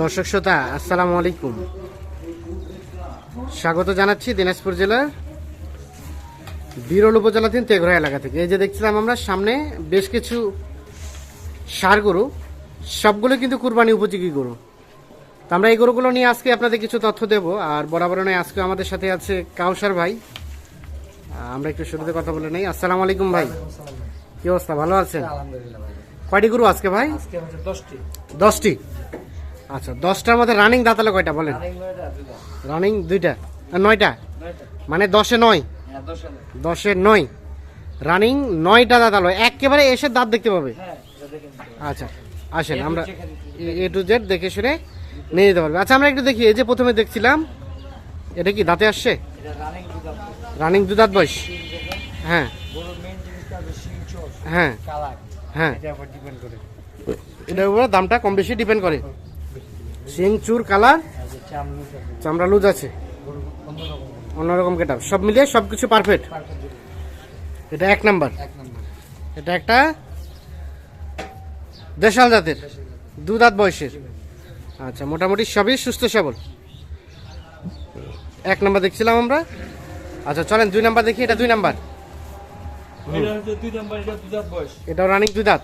দর্শক শ্রোতা, আসসালামু আলাইকুম। স্বাগত জানাচ্ছি দিনাজপুর জেলার বিরল উপজেলাধীন তেঘরা এলাকা থেকে। এই যে দেখছিলাম আমরা, সামনে বেশ কিছু সার গরু, সবগুলো কিন্তু কুরবানি উপযোগী গরু। তো আমরা এই গরুগুলো নিয়ে আজকে আপনাদের কিছু তথ্য দেব, আর বরাবর নয়, আজকে আমাদের সাথে আছে কাউসার ভাই। আমরা একটু শুরুতে কথা বলে নেই। আসসালামু আলাইকুম ভাই। কি অবস্থা? ভালো আছেন? আলহামদুলিল্লাহ কয়টি গরু আজকে ভাই? দশটি। আচ্ছা দশটার মধ্যে রানিং দাঁতালে কয়টা বলেন? রানিং দুইটা। নয়টা? মানে দশে নয়? হ্যাঁ দশ নয়। রানিং নয়টা দাঁতালো একেবারে এসে দাঁত দেখতে পাবে। হ্যাঁ। আচ্ছা আসেন আমরা এ টু জেড দেখে শুনে নিয়ে যেতে পারবে। আচ্ছা আমরা একটু দেখি এই যে প্রথমে দেখছিলাম এটা কি দাঁতে আসছে? রানিং দু দাঁত। বয়স। হ্যাঁ। হ্যাঁ। হ্যাঁ। এটার উপর দামটা কম বেশি ডিপেন্ড করে। সিং চুর কালার চামড়া লুজ আছে। অন্যরকম। অন্যরকম কেটা সব মিলিয়ে সব কিছু পারফেক্ট এটা এক নাম্বার। নম্বর। এটা একটা দেশাল জাতের। দু দাঁত বয়সের। আচ্ছা মোটামুটি সবই সুস্থ সবল। এক নাম্বার দেখছিলাম আমরা। আচ্ছা চলেন দুই নাম্বার দেখি। এটা দুই নাম্বার। এটা হচ্ছে দুই নম্বর এটা দুধ বয়স। এটাও রানিং দুই দাঁত।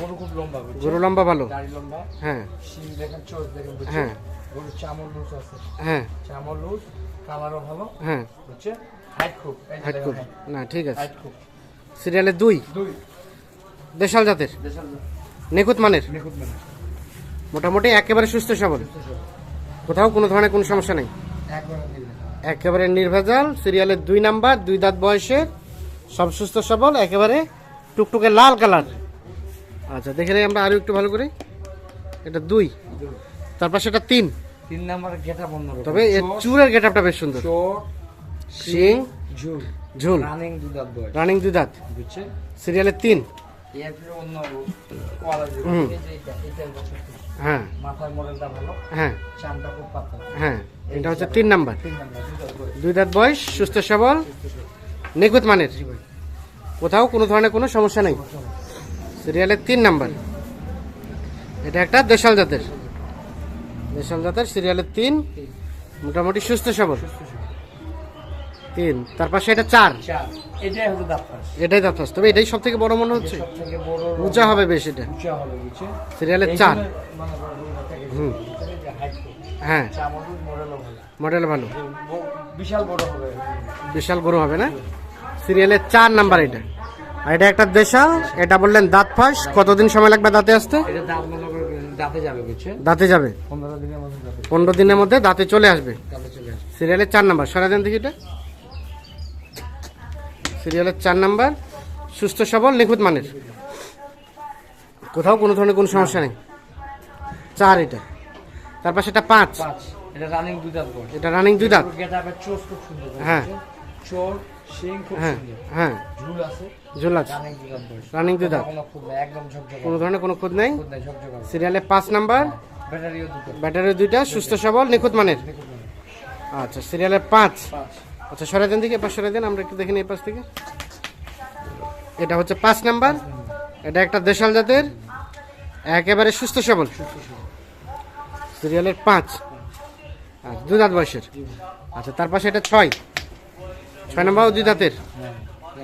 গরু খুব লম্বা গরু লম্বা ভালো। দাড়ি লম্বা। হ্যাঁ। শিং দেখেন চোষ দেখেন হ্যাঁ। গরুর চামড় লুজ আছে। হ্যাঁ। চামড় লুজ কালারও ভালো হ্যাঁ। বুঝছে হাইট খুব হাইট খুব। না ঠিক আছে। হাইট খুব। সিরিয়ালে দুই? দুই। দেশাল জাতের? দেশাল নিখুঁত মানের? নিখুঁত মানে মোটামুটি একেবারে সুস্থ সবল? কোথাও কোনো ধরনের কোনো সমস্যা নেই? একেবারে নির্ভেজাল। সিরিয়ালের দুই নাম্বার দুই দাঁত বয়সের। সব সুস্থ সবল একেবারে টুকটুকে লাল কালার। আচ্ছা দেখে নেই আমরা আরও একটু ভালো করে। এটা দুই। তারপর সেটা তিন। তিন নাম্বার গেটা বন্ধ তবে এর চুরের গেট আপটা বেশ সুন্দর। শিং ঝুল। ঝুল। রানিং দুধার বয়স। রানিং দুই দাঁত। বুঝছে? সিরিয়ালের তিন। হ্যাঁ। মাথার মডেলটা ভালো। হ্যাঁ। চামটা খুব পাতলা। হ্যাঁ। এটা হচ্ছে তিন নাম্বার। দুই দাঁত বয়স। সুস্থ সবল নিখুঁত মানের। কোথাও কোনো ধরনের কোনো সমস্যা নেই। সিরিয়ালের তিন নাম্বার। এটা একটা দেশাল জাতের। দেশাল জাতের সিরিয়ালের তিন মোটামুটি সুস্থ সবল। তিন তার পাশে এটা চার। এটাই হচ্ছে দাঁত ফাঁস। এটাই দাঁত ফার্স্ট। তবে এটাই সব থেকে বড় মনে হচ্ছে? উঁচা হবে বেশ এটা। সিরিয়ালের চার। মনে হুম। হ্যাঁ। মডেল ভালো। বিশাল বড় হবে। বিশাল গরু হবে না? সিরিয়ালের চার নাম্বার এটা। আর এটা একটা দেশাল এটা বললেন দাঁত ফাঁস। কতদিন সময় লাগবে দাঁতে আসতে? দাঁত যাবে পনেরো দিনের মধ্যে দাঁতে চলে আসবে। সিরিয়ালের চার নাম্বার। সারা দেন দেখি এটা। সিরিয়ালের চার নাম্বার। সুস্থ সবল নিখুঁত মানের। কোথাও কোনো ধরনের কোনো সমস্যা নেই। চার এটা। তারপর সেটা পাঁচ। এটা রানিং দুই দাঁত এটা রানিং দুই দাঁত। হ্যাঁ। চোর হ্যাঁ হ্যাঁ। ঝুল আছে। রানিং কোনো ধরনের কোনো খুঁত নেই? সিরিয়ালের পাঁচ নাম্বার। ব্যাটারি দুইটা সুস্থ সবল নিখুঁত মানের। আচ্ছা সিরিয়ালের পাঁচ। আচ্ছা সরাই দেন দিকে এবার সরাই দেন আমরা একটু দেখে নিই থেকে। এটা হচ্ছে পাঁচ নাম্বার। এটা একটা দেশাল জাতের। একেবারে সুস্থ সবল। সিরিয়ালের পাঁচ। আচ্ছা দাঁত বয়সের। আচ্ছা তার পাশে এটা ছয়। ছয় নাম্বার দুই দাঁতের? হ্যাঁ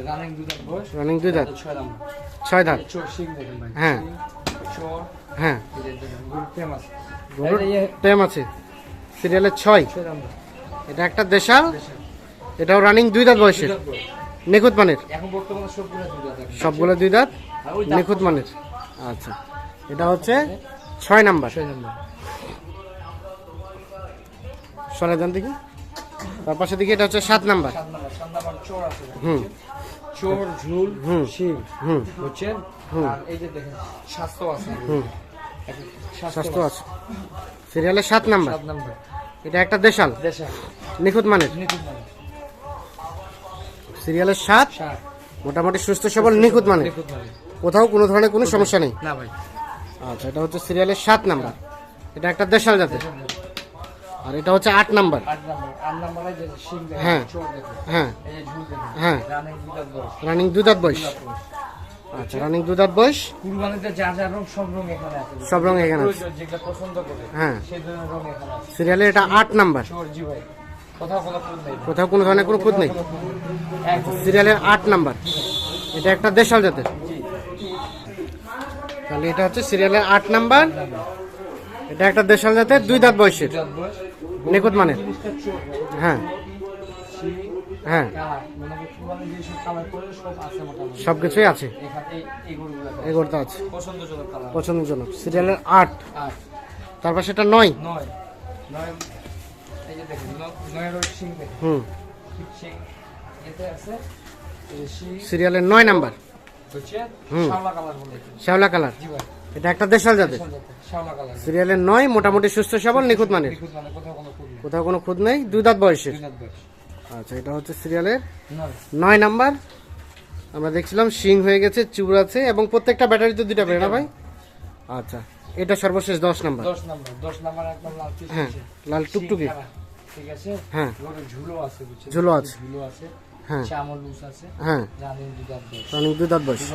রানিং দুই দাঁত বয়স। রানিং দুই দাঁত। ছয় দাঁত। হ্যাঁ। হ্যাঁ। টাইম আছে। সিরিয়ালের ছয়। এটা একটা দেশাল। এটাও রানিং দুই দাঁত বয়সের। নিখুঁত মানের। সবগুলো দুই দাঁত নিখুঁত মানের। আচ্ছা। এটা হচ্ছে ছয় নাম্বার। ছয় নাম্বার। সরে দেন দেখি। তার পাশে দেখি এটা হচ্ছে সাত নাম্বার। হুম। চোর ঝুল হুম। শিং হুম। বুঝছেন আর এই যে দেখেন স্বাস্থ্য আছে। হুম। স্বাস্থ্য আছে। সিরিয়ালের সাত নাম্বার সাত নাম্বার। এটা একটা দেশাল। দেশা নিখুঁত মানের। নিখুঁত মানে সিরিয়ালের সাত। মোটামুটি সুস্থ সবল নিখুঁত মানে কোথাও কোনো ধরনের কোনো সমস্যা নেই। না ভাই। আচ্ছা এটা হচ্ছে সিরিয়ালের সাত নাম্বার। এটা একটা দেশাল জাতের। আর এটা হচ্ছে আট নাম্বার। হ্যাঁ। হ্যাঁ হ্যাঁ। রানিং দুই দাঁত বয়স। আচ্ছা রানিং দু দাঁত বয়স। কুরবানিতে যা যা রং সব রং এখানে আছে। সব রং এখানে আছে। যেটা পছন্দ করে হ্যাঁ। সেই ধরনের রং এখানে আছে। সিরিয়ালে এটা আট নাম্বার। জি ভাই কোথাও কোনো ধরনের কোনো খুঁত নেই। সিরিয়ালের আট নাম্বার। এটা একটা দেশাল জাতের। জি। তাহলে এটা হচ্ছে সিরিয়ালের আট নাম্বার। এটা একটা দেশাল জাতের দুই দাঁত বয়সের। নিখুঁত মানের। হ্যাঁ। হ্যাঁ। মানে সব কিছুই আছে। তো আছে। পছন্দজনক। সিরিয়ালের আট। তারপর সেটা নয়। হুম। সিরিয়ালের নয় নাম্বার। হুম। কালার শ্যাওলা কালার। এটা একটা দেশাল জাতের। তো, সিরিয়ালের নয় মোটামুটি সুস্থ সবল নিখুঁত মানের। মানে কোথাও কোনো খুদ নেই। খুঁত নেই দুই দাঁত বয়সের। আচ্ছা এটা হচ্ছে সিরিয়ালের নয়। নাম্বার। আমরা দেখছিলাম শিং হয়ে গেছে চুর আছে এবং প্রত্যেকটা ব্যাটারিতে দুইটা বেরো না ভাই? আচ্ছা এটা সর্বশেষ দশ নাম্বার। দশ নাম্বার দশ নাম্বার একদম লাল হ্যাঁ লাল টুকটুকি। ঠিক আছে? হ্যাঁ। ঝুলো আছে ঝুলো আছে। ঝুলো আছে। হ্যাঁ। আছে। হ্যাঁ। রানিং দুই দাঁত বয়স।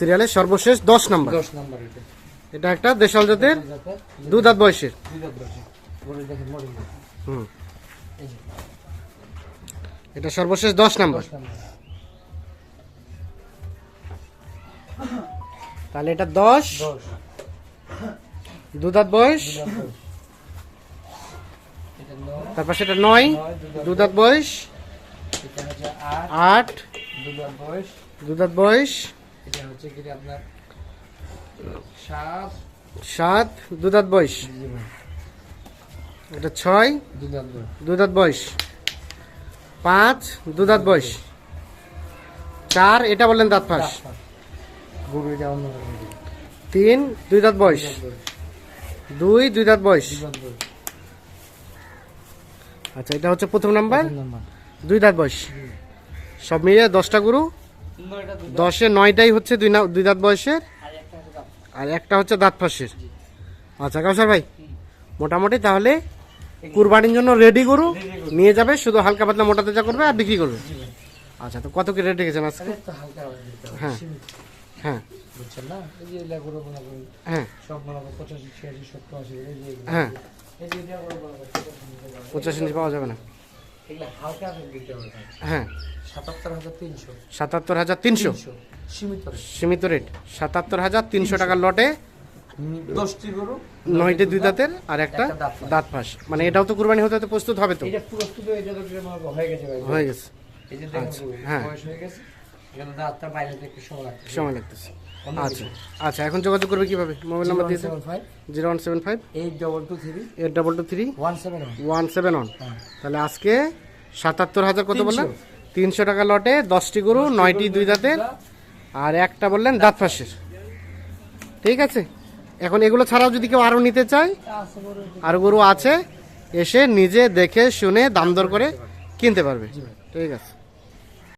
সিরিয়ালের সর্বশেষ দশ নাম্বার। দশ নাম্বার এটা। এটা একটা দেশাল জাতের যাতে দু দাঁত বয়সের। হুম। এটা সর্বশেষ দশ নাম্বার। তাহলে এটা দশ। দশ। দু দাঁত বয়স। তারপর সেটা নয়। নয়। দুই দু দাঁত বয়স। আট। দুই বয়স। দু দাঁত বয়স। এটা হচ্ছে কি আপনার সাত। সাত দু দাঁত বয়স। এটা ছয় দুই রাত বয়স। দু দাঁত পাঁচ বয়স। চার এটা বললেন দাঁত ফাঁস। তিন দুই দাঁত বয়স। দুই দুই দাঁত বয়স। আচ্ছা এটা হচ্ছে প্রথম নাম্বার। দুই দাঁত বয়স। সব মিলিয়ে দশটা গরু। দশে নয়টাই হচ্ছে দুই না দুই দাঁত বয়সের? আর একটা হচ্ছে দাঁত। ফাঁসের। আচ্ছা কাউসার ভাই মোটামুটি তাহলে কুরবানির জন্য রেডি গরু নিয়ে যাবে শুধু হালকা পাতলা মোটা তেজা করবে আর বিক্রি করবে? আচ্ছা তো কত কি রেট রেখেছেন আজকে? হ্যাঁ। হ্যাঁ। হ্যাঁ। পঁচাশি। হ্যাঁ। পাওয়া যাবে না। হ্যাঁ। সাতাত্তর হাজার তিনশো। সীমিত রেট সাতাত্তর হাজার তিনশো টাকার লটে দশটি গরু নয়টি দুই দাঁতের আর একটা দাঁত ফাঁস। মানে এটাও তো কুরবানি হতে প্রস্তুত হবে তো? হয়ে গেছে হয়ে গেছে। আচ্ছা, হ্যাঁ। সময় লাগতেছে। আচ্ছা আচ্ছা এখন যোগাযোগ করবে কীভাবে? মোবাইল নাম্বার দিয়ে seven five zero one seven five. Eight double two three eight double two three one seven one one seven one তাহলে আজকে সাতাত্তর হাজার কত বললেন? তিনশো। টাকা লটে দশটি গরু নয়টি দুই দাঁতের আর একটা বললেন দাঁত ফাঁসের। ঠিক আছে? এখন এগুলো ছাড়াও যদি কেউ আরও নিতে চায় আরও গরু আছে এসে নিজে দেখে শুনে দাম দর করে কিনতে পারবে। ঠিক আছে।